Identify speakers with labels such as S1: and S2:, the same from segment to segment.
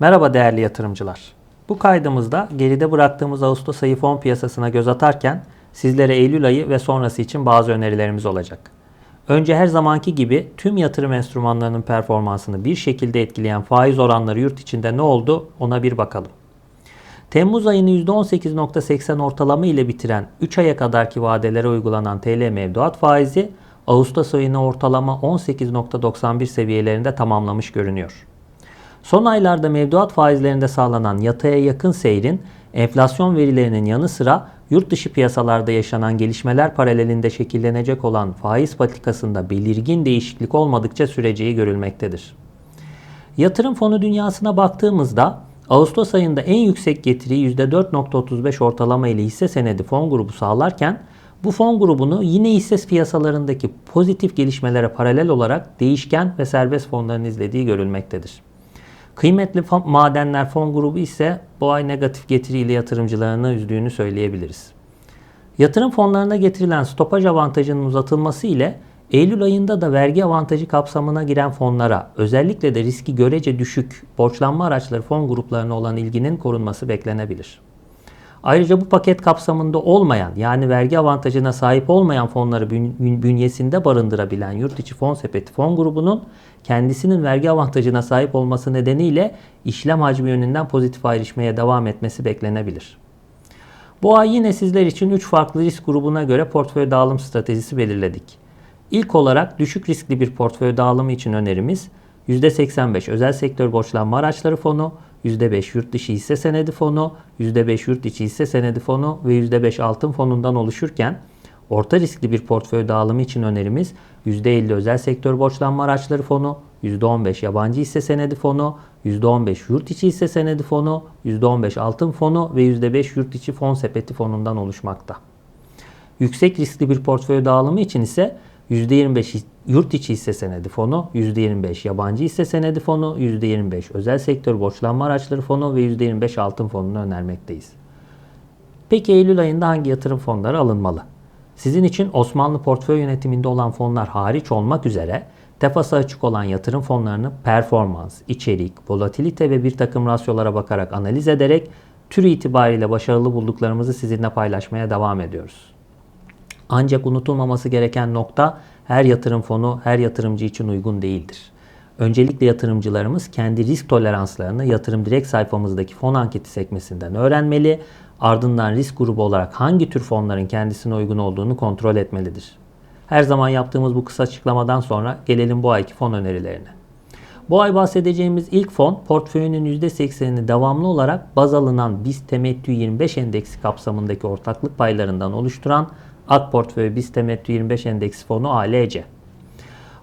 S1: Merhaba değerli yatırımcılar. Bu kaydımızda geride bıraktığımız Ağustos ayı fon piyasasına göz atarken sizlere Eylül ayı ve sonrası için bazı önerilerimiz olacak. Önce her zamanki gibi tüm yatırım enstrümanlarının performansını bir şekilde etkileyen faiz oranları yurt içinde ne oldu ona bir bakalım. Temmuz ayını %18.80 ortalama ile bitiren 3 aya kadarki vadelere uygulanan TL mevduat faizi Ağustos ayını ortalama 18.91 seviyelerinde tamamlamış görünüyor. Son aylarda mevduat faizlerinde sağlanan yataya yakın seyrin enflasyon verilerinin yanı sıra yurt dışı piyasalarda yaşanan gelişmeler paralelinde şekillenecek olan faiz politikasında belirgin değişiklik olmadıkça süreceği görülmektedir. Yatırım fonu dünyasına baktığımızda Ağustos ayında en yüksek getiriyi %4.35 ortalama ile hisse senedi fon grubu sağlarken bu fon grubunu yine hisse piyasalarındaki pozitif gelişmelere paralel olarak değişken ve serbest fonların izlediği görülmektedir. Kıymetli madenler fon grubu ise bu ay negatif getiriyle yatırımcılarını üzdüğünü söyleyebiliriz. Yatırım fonlarına getirilen stopaj avantajının uzatılması ile Eylül ayında da vergi avantajı kapsamına giren fonlara özellikle de riski görece düşük borçlanma araçları fon gruplarına olan ilginin korunması beklenebilir. Ayrıca bu paket kapsamında olmayan yani vergi avantajına sahip olmayan fonları bünyesinde barındırabilen yurt içi fon sepeti fon grubunun kendisinin vergi avantajına sahip olması nedeniyle işlem hacmi yönünden pozitif ayrışmaya devam etmesi beklenebilir. Bu ay yine sizler için 3 farklı risk grubuna göre portföy dağılım stratejisi belirledik. İlk olarak düşük riskli bir portföy dağılımı için önerimiz %85 özel sektör borçlanma araçları fonu, %5 yurt dışı hisse senedi fonu, %5 yurt içi hisse senedi fonu ve %5 altın fonundan oluşurken orta riskli bir portföy dağılımı için önerimiz %50 özel sektör borçlanma araçları fonu, %15 yabancı hisse senedi fonu, %15 yurt içi hisse senedi fonu, %15 altın fonu ve %5 yurt içi fon sepeti fonundan oluşmakta. Yüksek riskli bir portföy dağılımı için ise %25 yurt içi hisse senedi fonu, %25 yabancı hisse senedi fonu, %25 özel sektör borçlanma araçları fonu ve %25 altın fonunu önermekteyiz. Peki Eylül ayında hangi yatırım fonları alınmalı? Sizin için Osmanlı portföy yönetiminde olan fonlar hariç olmak üzere tefası açık olan yatırım fonlarını performans, içerik, volatilite ve bir takım rasyolara bakarak analiz ederek tür itibariyle başarılı bulduklarımızı sizinle paylaşmaya devam ediyoruz. Ancak unutulmaması gereken nokta her yatırım fonu her yatırımcı için uygun değildir. Öncelikle yatırımcılarımız kendi risk toleranslarını yatırım direkt sayfamızdaki fon anketi sekmesinden öğrenmeli. Ardından risk grubu olarak hangi tür fonların kendisine uygun olduğunu kontrol etmelidir. Her zaman yaptığımız bu kısa açıklamadan sonra gelelim bu ayki fon önerilerine. Bu ay bahsedeceğimiz ilk fon portföyünün %80'ini devamlı olarak baz alınan BIST Temettü 25 endeksi kapsamındaki ortaklık paylarından oluşturan AK Portföy BIST Temettü 25 Endeksi Fonu ALC.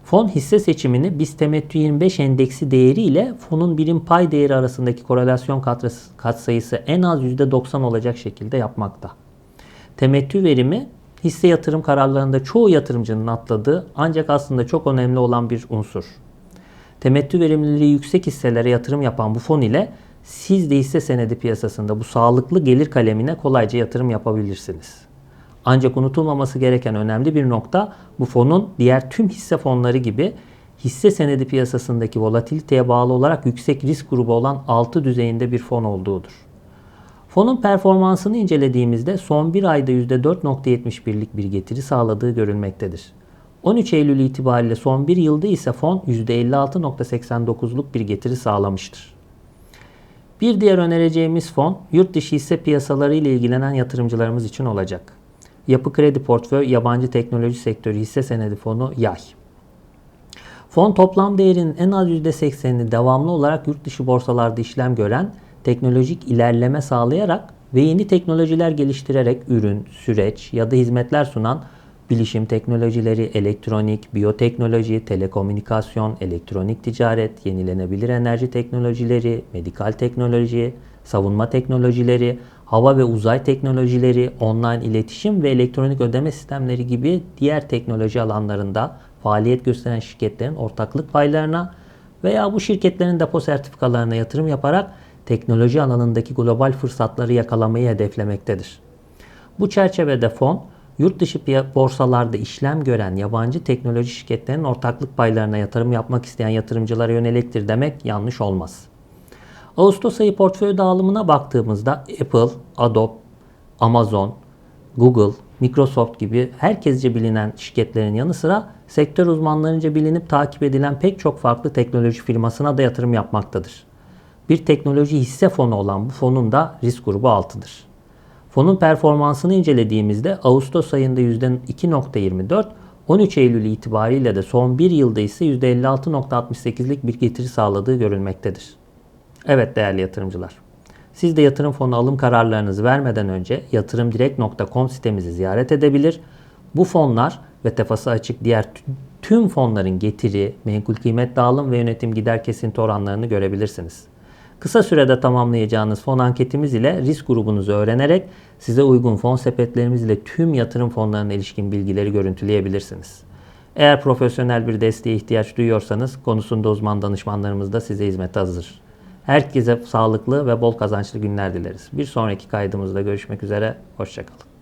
S1: Fon hisse seçimini BIST Temettü 25 endeksi değeri ile fonun birim pay değeri arasındaki korelasyon katsayısı en az %90 olacak şekilde yapmakta. Temettü verimi hisse yatırım kararlarında çoğu yatırımcının atladığı ancak aslında çok önemli olan bir unsur. Temettü verimliliği yüksek hisselere yatırım yapan bu fon ile siz de hisse senedi piyasasında bu sağlıklı gelir kalemine kolayca yatırım yapabilirsiniz. Ancak unutulmaması gereken önemli bir nokta bu fonun diğer tüm hisse fonları gibi hisse senedi piyasasındaki volatiliteye bağlı olarak yüksek risk grubu olan 6 düzeyinde bir fon olduğudur. Fonun performansını incelediğimizde son bir ayda %4.71'lik bir getiri sağladığı görülmektedir. 13 Eylül itibariyle son bir yılda ise fon %56.89'luk bir getiri sağlamıştır. Bir diğer önereceğimiz fon yurt dışı hisse piyasaları ile ilgilenen yatırımcılarımız için olacak. Yapı Kredi Portföy Yabancı Teknoloji Sektörü Hisse Senedi Fonu YAY. Fon toplam değerinin en az %80'ini devamlı olarak yurt dışı borsalarda işlem gören teknolojik ilerleme sağlayarak ve yeni teknolojiler geliştirerek ürün, süreç ya da hizmetler sunan bilişim teknolojileri, elektronik, biyoteknoloji, telekomünikasyon, elektronik ticaret, yenilenebilir enerji teknolojileri, medikal teknoloji, savunma teknolojileri, hava ve uzay teknolojileri, online iletişim ve elektronik ödeme sistemleri gibi diğer teknoloji alanlarında faaliyet gösteren şirketlerin ortaklık paylarına veya bu şirketlerin depo sertifikalarına yatırım yaparak teknoloji alanındaki global fırsatları yakalamayı hedeflemektedir. Bu çerçevede fon, yurt dışı borsalarda işlem gören yabancı teknoloji şirketlerinin ortaklık paylarına yatırım yapmak isteyen yatırımcılara yöneliktir demek yanlış olmaz. Ağustos ayı portföy dağılımına baktığımızda Apple, Adobe, Amazon, Google, Microsoft gibi herkesce bilinen şirketlerin yanı sıra sektör uzmanlarınca bilinip takip edilen pek çok farklı teknoloji firmasına da yatırım yapmaktadır. Bir teknoloji hisse fonu olan bu fonun da risk grubu 6'dır. Fonun performansını incelediğimizde Ağustos ayında %2.24, 13 Eylül itibariyle de son bir yılda ise %56.68'lik bir getiri sağladığı görülmektedir. Evet değerli yatırımcılar. Siz de yatırım fonu alım kararlarınızı vermeden önce yatırımdirekt.com sitemizi ziyaret edebilir. Bu fonlar ve tefası açık diğer tü- tüm fonların getiri, menkul kıymet dağılım ve yönetim gider kesinti oranlarını görebilirsiniz. Kısa sürede tamamlayacağınız fon anketimiz ile risk grubunuzu öğrenerek size uygun fon sepetlerimiz ile tüm yatırım fonlarına ilişkin bilgileri görüntüleyebilirsiniz. Eğer profesyonel bir desteğe ihtiyaç duyuyorsanız konusunda uzman danışmanlarımız da size hizmete hazır. Herkese sağlıklı ve bol kazançlı günler dileriz. Bir sonraki kaydımızda görüşmek üzere. Hoşçakalın.